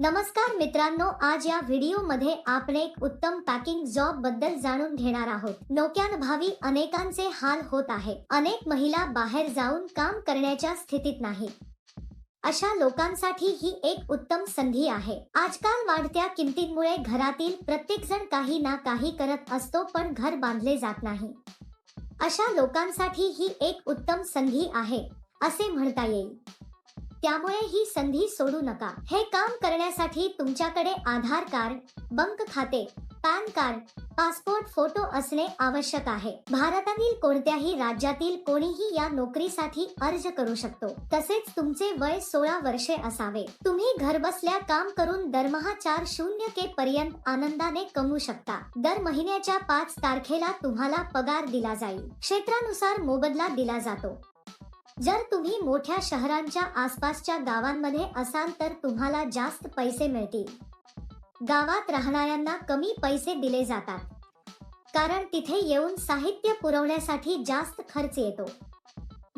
नमस्कार मित्रांनो आज या व्हिडिओमध्ये आपण एक उत्तम पॅकिंग जॉबबद्दल जाणून घेणार आहोत. नोक्यानुभवी अनेकांचे हाल होत आहे. अनेक महिला बाहेर जाऊन काम करण्याच्या स्थितीत नाही. अशा लोकांसाठी ही एक उत्तम संधी आहे. आजकाल वाढत्या किमतींमुळे घरातील प्रत्येक जण काही ना काही करत असतो पण घर बांधले जात नाही. अशा लोकांसाठी ही एक उत्तम संधी आहे असे म्हणता येईल. त्यामुळे ही संधी सोडू नका. हे काम करण्यासाठी तुमच्याकडे आधार कार्ड बँक खाते पॅन कार्ड पासपोर्ट फोटो असणे आवश्यक आहे. भारतातील कोणत्याही राज्यातील कोणीही या नोकरीसाठी अर्ज करू शकतो. तसेच तुमचे वय सोळा वर्षे असावे. तुम्ही घरबसल्या काम करून दरमहा चार शून्य के पर्यंत आनंदाने कमवू शकता. दर महिन्याच्या पाच तारखेला तुम्हाला पगार दिला जाईल. क्षेत्रानुसार मोबदला दिला जातो. जर तुम्ही मोठ्या शहरांच्या आसपासच्या गावांमध्ये असाल तर तुम्हाला जास्त पैसे मिळतील. गावात राहणाऱ्यांना कमी पैसे दिले जातात. कारण तिथे येऊन साहित्य पुरवण्यासाठी जास्त खर्च येतो.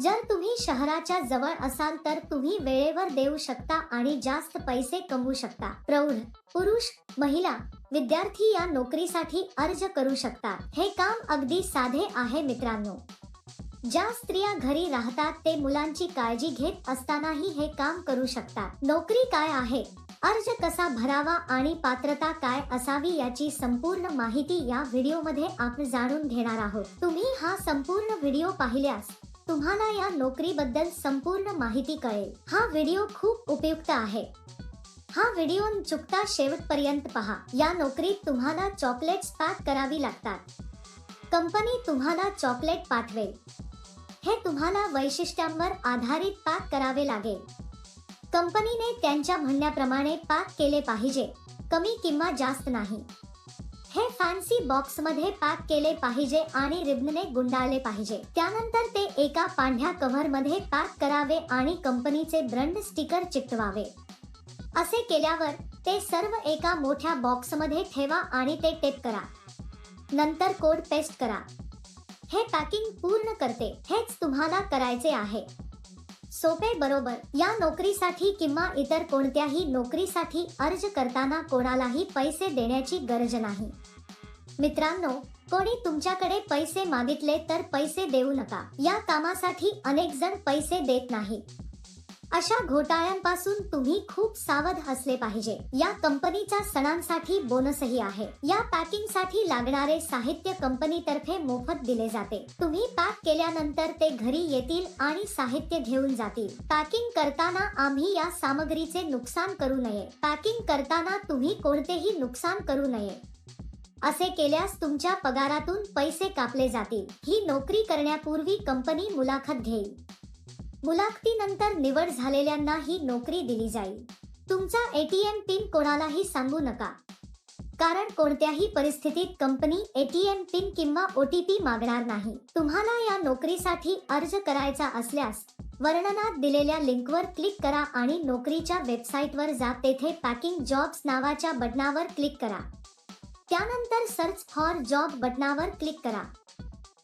जर तुम्ही शहराच्या जवळ असाल तर तुम्ही वेळेवर देऊ शकता आणि जास्त पैसे कमवू शकता. प्रौढ पुरुष महिला विद्यार्थी या नोकरीसाठी अर्ज करू शकता. हे काम अगदी साधे आहे मित्रांनो. ज्या स्त्रिया घरी राहतात ते मुलांची काळजी घेत असतानाही हे काम करू शकतात. नोकरी काय आहे? अर्ज कसा भरावा आणि पात्रता काय असावी याची संपूर्ण माहिती या व्हिडिओमध्ये आपण जाणून घेणार आहोत. तुम्ही हा संपूर्ण व्हिडिओ पाहिल्यास तुम्हाला या नोकरीबद्दल संपूर्ण माहिती कळेल. हा व्हिडिओ खूप उपयुक्त आहे. हा व्हिडिओ चुकता शेवटपर्यंत पहा. या नोकरीत तुम्हाला चॉकलेट्स पॅक करावी लागतात. कंपनी तुम्हाला चॉकलेट पाठवेल. हे तुम्हाला वैशिष्ट्यांवर आधारित पॅक करावे लागेल. कंपनीने त्यांच्या म्हणण्याप्रमाणे पॅक केले पाहिजे. कमी किंवा जास्त नाही. हे फॅन्सी बॉक्समध्ये पॅक केले पाहिजे आणि रिबनने गुंडाळले पाहिजे. त्यानंतर ते एका पांढऱ्या कव्हरमध्ये पॅक करावे आणि कंपनीचे ब्रँड स्टिकर चिकटवावे. असे केल्यावर ते सर्व एका मोठ्या बॉक्समध्ये ठेवा आणि ते टेप करा. नंतर कोड पेस्ट करा. हे पॅकिंग पूर्ण करते हेच तुम्हाला करायचे आहे. सोपे बरोबर. या नोकरीसाठी किंवा इतर कोणत्याही नोकरीसाठी अर्ज करताना कोणालाही पैसे देण्याची गरज नाही. मित्रांनो कोणी तुमच्याकडे पैसे मागितले तर पैसे देऊ नका. या कामासाठी अनेक जण पैसे देत नाही. अशा घोटाळ्यांपासून तुम्ही खूप सावध असले पाहिजे. या कंपनीच्या सणांसाठी बोनसही आहे. या पॅकिंगसाठी लागणारे साहित्य कंपनीतर्फे मोफत दिले जाते. तुम्ही पॅक केल्यानंतर ते घरी येतील आणि साहित्य घेऊन जातील. पॅकिंग करताना आम्ही या सामग्रीचे नुकसान करू नये. पॅकिंग करताना तुम्ही कोणतेही नुकसान करू नये. असे केल्यास तुमच्या पगारातून पैसे कापले जातील. ही नोकरी करण्यापूर्वी कंपनी मुलाखत घेईल. मुलाखतीनंतर निवड झालेल्यांना ही नोकरी दिली जाईल. तुमचा एटीएम पिन कोणालाही सांगू नका. कारण कोणत्याही परिस्थितीत कंपनी एटीएम पिन किंवा ओटीपी मागणार नाही. तुम्हाला या नोकरीसाठी अर्ज करायचा असल्यास वर्णनात दिलेल्या लिंकवर क्लिक करा आणि नोकरीच्या वेबसाईटवर जा तेथे पॅकिंग जॉब्स नावाच्या बटनावर क्लिक करा. त्यानंतर सर्च फॉर जॉब बटनावर क्लिक करा.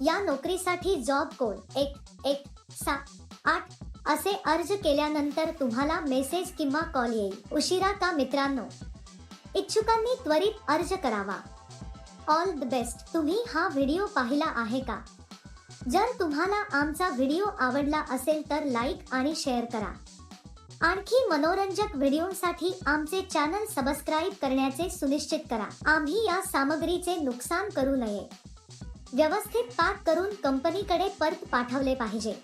या नोकरीसाठी जॉब कोड एक एक सात आठ असे अर्ज केल्यानंतर तुम्हाला मेसेज किंवा कॉल येईल. उशिरा का मित्रांनो? इच्छुकांनी त्वरित अर्ज करावा. All the best. तुम्ही हा व्हिडिओ पाहिला आहे का? जर तुम्हाला आमचा व्हिडिओ आवडला असेल तर लाईक आणि शेअर करा. आणखी मनोरंजक व्हिडिओसाठी आमचे चॅनल सबस्क्राईब करण्याचे सुनिश्चित करा. आम्ही या सामग्रीचे नुकसान करू नये. व्यवस्थित पाक करून कंपनीकडे परत पाठवले पाहिजे.